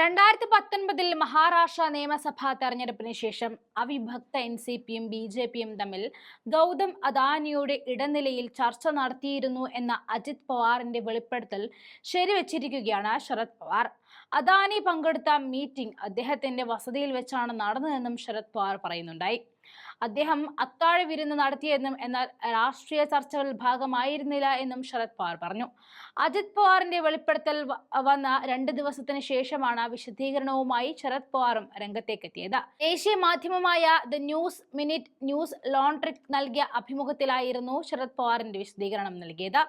രണ്ടായിരത്തി പത്തൊൻപതിൽ മഹാരാഷ്ട്ര നിയമസഭാ തെരഞ്ഞെടുപ്പിന് ശേഷം അവിഭക്ത എൻ സി പിയും ബി ജെ പിയും തമ്മിൽ ഗൗതം അദാനിയുടെ ഇടനിലയിൽ ചർച്ച നടത്തിയിരുന്നു എന്ന അജിത് പവാറിന്റെ വെളിപ്പെടുത്തൽ ശരിവച്ചിരിക്കുകയാണ് ശരത് പവാർ. അദാനി പങ്കെടുത്ത മീറ്റിംഗ് അദ്ദേഹത്തിന്റെ വസതിയിൽ വെച്ചാണ് നടന്നതെന്നും ശരത് പവാർ പറയുന്നുണ്ടായി. അദ്ദേഹം അത്താഴ വിരുന്ന് നടത്തിയെന്നും എന്നാൽ രാഷ്ട്രീയ ചർച്ചകളിൽ ഭാഗമായിരുന്നില്ല എന്നും ശരത് പവാർ പറഞ്ഞു. അജിത് പവാറിന്റെ വെളിപ്പെടുത്തൽ വന്ന രണ്ട് ദിവസത്തിന് ശേഷമാണ് വിശദീകരണവുമായി ശരത് പവാറും രംഗത്തേക്കെത്തിയത്. ദേശീയ മാധ്യമമായ ദ ന്യൂസ് മിനിറ്റ് ന്യൂസ് ലോൺട്രിക് നൽകിയ അഭിമുഖത്തിലായിരുന്നു ശരത് പവാറിന്റെ വിശദീകരണം നൽകിയത്.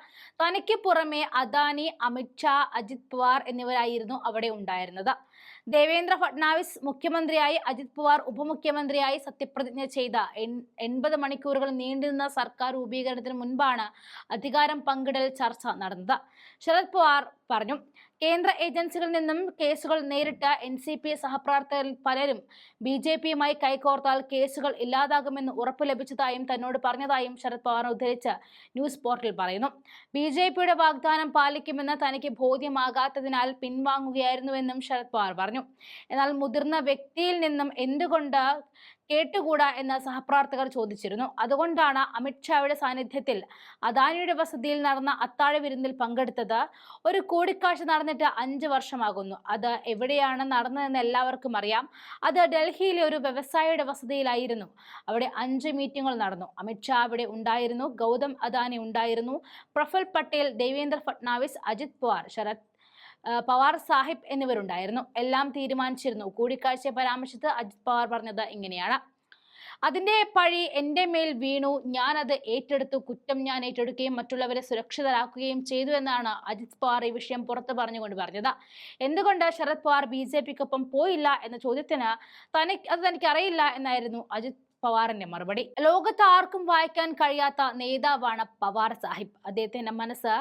തനിക്ക് പുറമെ അദാനി അമിത്ഷാ അജിത് പവാർ എന്നിവരായിരുന്നു അവിടെ ഉണ്ടായിരുന്നത്. ദേവേന്ദ്ര ഫട്നാവിസ് മുഖ്യമന്ത്രിയായി അജിത് പവാർ ഉപമുഖ്യമന്ത്രിയായി സത്യപ്രതിജ്ഞ ചെയ്ത എൺ- എൺപത് മണിക്കൂറുകൾ നീണ്ടുനിന്ന സർക്കാർ രൂപീകരണത്തിന് മുൻപാണ് അധികാരം പങ്കിടൽ ചർച്ച നടന്നത്. ശരത് പവാർ പറഞ്ഞു കേന്ദ്ര ഏജൻസികളിൽ നിന്നും കേസുകൾ നേരിട്ട എൻ സി പി സഹപ്രവർത്തകരിൽ പലരും ബി ജെ പിയുമായി കൈകോർത്താൽ കേസുകൾ ഇല്ലാതാകുമെന്ന് ഉറപ്പ് ലഭിച്ചതായും തന്നോട് പറഞ്ഞതായും ശരത് പവാർ ഉദ്ധരിച്ച് ന്യൂസ് പോർട്ടൽ പറയുന്നു. ബി ജെ പിയുടെ വാഗ്ദാനം പാലിക്കുമെന്ന് തനിക്ക് ബോധ്യമാകാത്തതിനാൽ പിൻവാങ്ങുകയായിരുന്നുവെന്നും ശരത് പവാർ പറഞ്ഞു. എന്നാൽ മുതിർന്ന വ്യക്തിയിൽ നിന്നും എന്തുകൊണ്ട് കേട്ടുകൂടാ എന്ന് സഹപ്രവർത്തകർ ചോദിച്ചിരുന്നു. അതുകൊണ്ടാണ് അമിത്ഷായുടെ സാന്നിധ്യത്തിൽ അദാനിയുടെ വസതിയിൽ നടന്ന അത്താഴ വിരുന്നിൽ പങ്കെടുത്തത് ഒരു കൂടിക്കാഴ്ച നടന്നിട്ട് അഞ്ച് വർഷമാകുന്നു. അത് എവിടെയാണ് നടന്നതെന്ന് എല്ലാവർക്കും അറിയാം. അത് ഡൽഹിയിലെ ഒരു വ്യവസായിയുടെ വസതിയിലായിരുന്നു. അവിടെ അഞ്ച് മീറ്റിംഗുകൾ നടന്നു. അമിത്ഷാ അവിടെ ഉണ്ടായിരുന്നു. ഗൗതം അദാനി ഉണ്ടായിരുന്നു. പ്രഫുൽ പട്ടേൽ ദേവേന്ദ്ര ഫട്നാവിസ് അജിത് പവാർ ശരത് പവാർ സാഹിബ് എന്നിവരുണ്ടായിരുന്നു. എല്ലാം തീരുമാനിച്ചിരുന്നു. കൂടിക്കാഴ്ചയെ പരാമർശിച്ച് അജിത് പവാർ പറഞ്ഞത് ഇങ്ങനെയാണ്. അതിന്റെ പഴി എന്റെ മേൽ വീണു. ഞാൻ അത് ഏറ്റെടുത്തു. കുറ്റം ഞാൻ ഏറ്റെടുക്കുകയും മറ്റുള്ളവരെ സുരക്ഷിതരാക്കുകയും ചെയ്തു എന്നാണ് അജിത് പവാർ ഈ വിഷയം പുറത്തു പറഞ്ഞുകൊണ്ട് പറഞ്ഞത്. എന്തുകൊണ്ട് ശരത് പവാർ ബി ജെ പിക്കൊപ്പം പോയില്ല? എന്ന ചോദ്യത്തിന് തനിക്ക് അത് തനിക്ക് അറിയില്ല എന്നായിരുന്നു അജിത് പവാറിന്റെ മറുപടി. ലോകത്ത് ആർക്കും വായിക്കാൻ കഴിയാത്ത നേതാവാണ് പവാർ സാഹിബ്. അദ്ദേഹത്തിന്റെ മനസ്സ്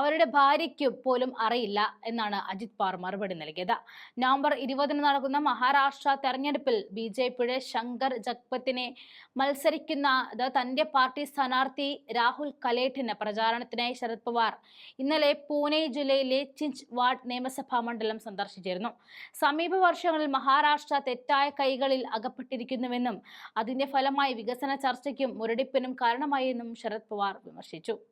അവരുടെ ഭാര്യയ്ക്ക് പോലും അറിയില്ല എന്നാണ് അജിത് പവാർ മറുപടി നൽകിയത്. നവംബർ ഇരുപതിന് നടക്കുന്ന മഹാരാഷ്ട്ര തെരഞ്ഞെടുപ്പിൽ ബി ജെ പിയുടെ ശങ്കർ ജഗ്പത്തിനെ മത്സരിക്കുന്നത് തന്റെ പാർട്ടി സ്ഥാനാർത്ഥി രാഹുൽ കലേട്ടിന് പ്രചാരണത്തിനായി ശരത് പവാർ ഇന്നലെ പൂനെ ജില്ലയിലെ ചിഞ്ച് വാർഡ് നിയമസഭാ മണ്ഡലം സന്ദർശിച്ചിരുന്നു. സമീപ വർഷങ്ങളിൽ മഹാരാഷ്ട്ര തെറ്റായ കൈകളിൽ അകപ്പെട്ടിരിക്കുന്നുവെന്നും അതിന്റെ ഫലമായി വികസന ചർച്ചയ്ക്കും മുരടിപ്പിനും കാരണമായി എന്നും ശരത് പവാർ വിമർശിച്ചു